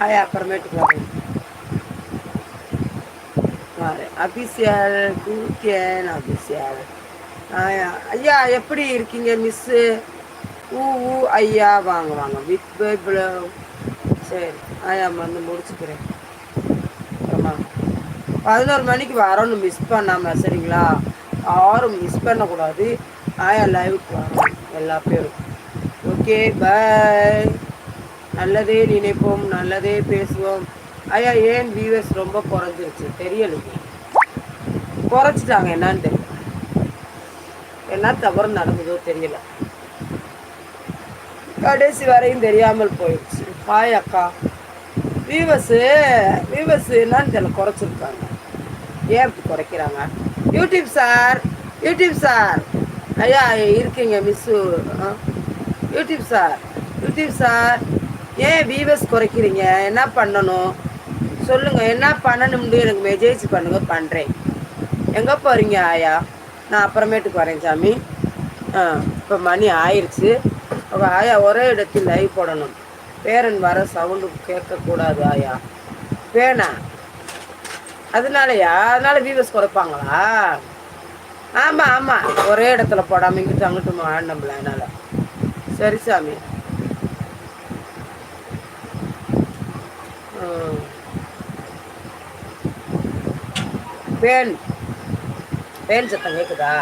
ஆயா அப்புறமேட்டுக்கு வரேன் வரேன் அபிஷியல் குக்கேன் அபிஷியல் ஆயா ஐயா எப்படி இருக்கீங்க மிஸ்ஸு ஊ ஊ ஐயா வாங்க வாங்க வித் பைபிள் சரி ஆயா வந்து முடிச்சுக்கிறேன் அப்புறமா பதினோரு மணிக்கு வரணும் மிஸ் பண்ணாமல் சரிங்களா யாரும் மிஸ் பண்ணக்கூடாது ஆயா லைவுக்கு வரணும் எல்லா பேரும் ஓகே பாய் நல்லதே நினைப்போம் நல்லதே பேசுவோம். ஐயா ஏன் வியூவர்ஸ் ரொம்ப குறைஞ்சிருச்சு? தெரியலைங்க குறைச்சிட்டாங்க என்னன்னு தெரியல. என்ன தவறு நடந்ததோ தெரியல. கடைசி வரையும் தெரியாமல் போயிடுச்சு. பாய் அக்கா. வியூவர்ஸு வியூவர்ஸ் என்னன்னு தெரியல குறைச்சிருக்காங்க. ஏன் குறைக்கிறாங்க? யூடியூப் சார் யூடியூப் சார் ஐயா இருக்கீங்க miss YouTube sir YouTube sir ஏன் வியூவர்ஸ் குறைக்கிறீங்க? என்ன பண்ணணும்? சொல்லுங்கள் என்ன பண்ணணும்னு எனக்கு மெசேஜ் பண்ணுங்கள் பண்ணுறேன் எங்கே போகிறீங்க ஆயா? நான் அப்புறமேட்டுக்கு வரேன் சாமி. ஆ இப்போ மணி ஆயிடுச்சு ஆயா ஒரே இடத்தில் லைவ் போடணும். பேரன் வர சவுண்டு கேட்கக்கூடாது ஆயா. பேனா அதனாலயா? அதனால வியூவர்ஸ் குறைப்பாங்களா? ஆமாம் ஆமாம் ஒரே இடத்துல போடாமல் இங்கிட்டு அங்கிட்டு ஆடணும்ல அதனால். சரி சாமி. பேன். பேன் சத்தம் கேட்குதா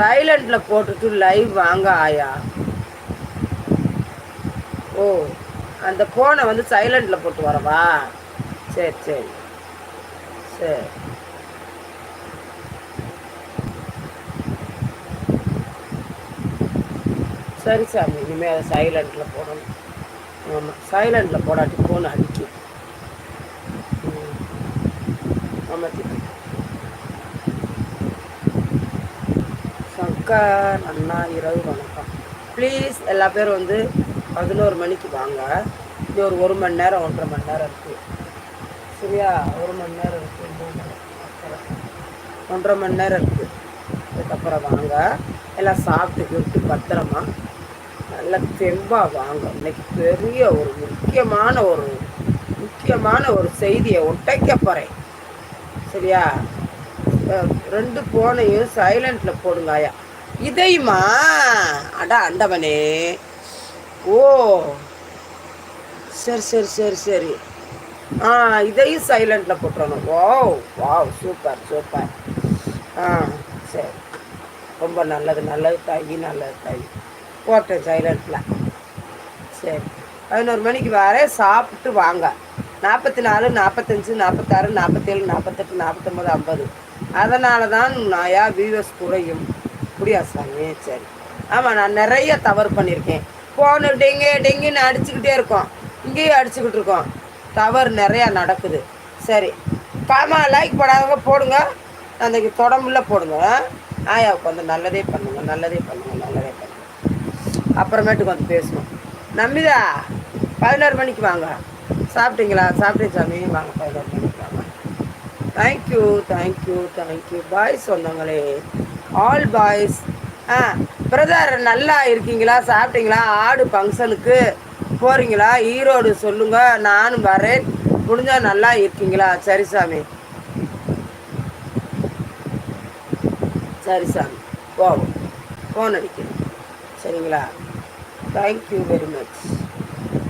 சைலண்டில் போட்டுட்டு லைவ் வாங்க ஆயா. ஓ அந்த ஃபோனை வந்து சைலண்டில் போட்டு வரவா? சரி சரி. சரி. சரி சாமி இனிமேல் அதை சைலண்டில் போடணும். ஆமாம் சைலண்டில் போடாட்டி ஃபோன் அடிக்கும். ஆமாம் வணக்கம் அண்ணா இரவு வணக்கம். ப்ளீஸ் எல்லா பேரும் வந்து பதினோரு மணிக்கு வாங்க. இது ஒரு ஒரு மணி நேரம் ஒன்றரை மணி நேரம் இருக்குது சரியா? ஒரு மணி நேரம் இருக்குது ஒன்றரை மணி நேரம் இருக்குது அதுக்கப்புறம் வாங்க. எல்லாம் சாப்பிட்டு விட்டு பத்திரமா. நல்லா தெம்பாக வாங்க. இன்னைக்கு பெரிய ஒரு முக்கியமான ஒரு முக்கியமான ஒரு செய்தியை ஒட்டைக்க போகிறேன் சரியா? ரெண்டு போனையும் சைலண்டில் போடுங்க ஆயா. இதையுமா? அடா அண்டவனே. ஓ. சரி சரி சரி சரி. ஆ இதையும் சைலண்டில் போட்டுறணும். Oh wow super super. ஆ சரி. ரொம்ப நல்லது நல்லது தாயி நல்லது தாயி. போட்டேன் சைலண்டில். சரி. பதினோரு மணிக்கு வர சாப்பிட்டு வாங்க. நாற்பத்தி நாலு நாற்பத்தஞ்சு நாற்பத்தாறு நாற்பத்தேழு நாற்பத்தெட்டு நாற்பத்தொம்பது ஐம்பது. அதனால தான் நாயா வியூவர்ஸ் குறையும். அப்படியா சாமி? சரி. ஆமாம் நான் நிறைய தவறு பண்ணியிருக்கேன். ஃபோனு டெங்கு டெங்குன்னு அடிச்சுக்கிட்டே இருக்கோம். இங்கேயும் அடிச்சுக்கிட்டு இருக்கோம். தவறு நிறையா நடக்குது. சரி. காமா லைக் போடாதவங்க போடுங்க. அந்த தொடம்புல போடுங்க. ஆயாவுக்கு வந்து நல்லதே பண்ணுங்க நல்லதே பண்ணுங்க நல்லதே பண்ணுங்க. அப்புறமேட்டுக்கு வந்து பேசணும். நம்பிதா பதினோரு மணிக்கு வாங்க. சாப்பிட்டீங்களா? சாப்பிட்டேன் சாமி. வாங்க பதினோரு மணிக்கு வாங்க. தேங்க்யூ தேங்க்யூ தேங்க்யூ பாய் சொந்தங்களே ஆல் பாய்ஸ் ஆ பிரதர் நல்லா இருக்கீங்களா? சாப்பிட்டீங்களா? ஆடு ஃபங்க்ஷனுக்கு போகிறீங்களா ஈரோடு சொல்லுங்கள் நானும் வரேன். முடிஞ்சால் நல்லா இருக்கீங்களா? சரி சாமி. சரி சாமி. போவோம். ஃபோன் அடிக்கிறேன். சரிங்களா? Thank you very much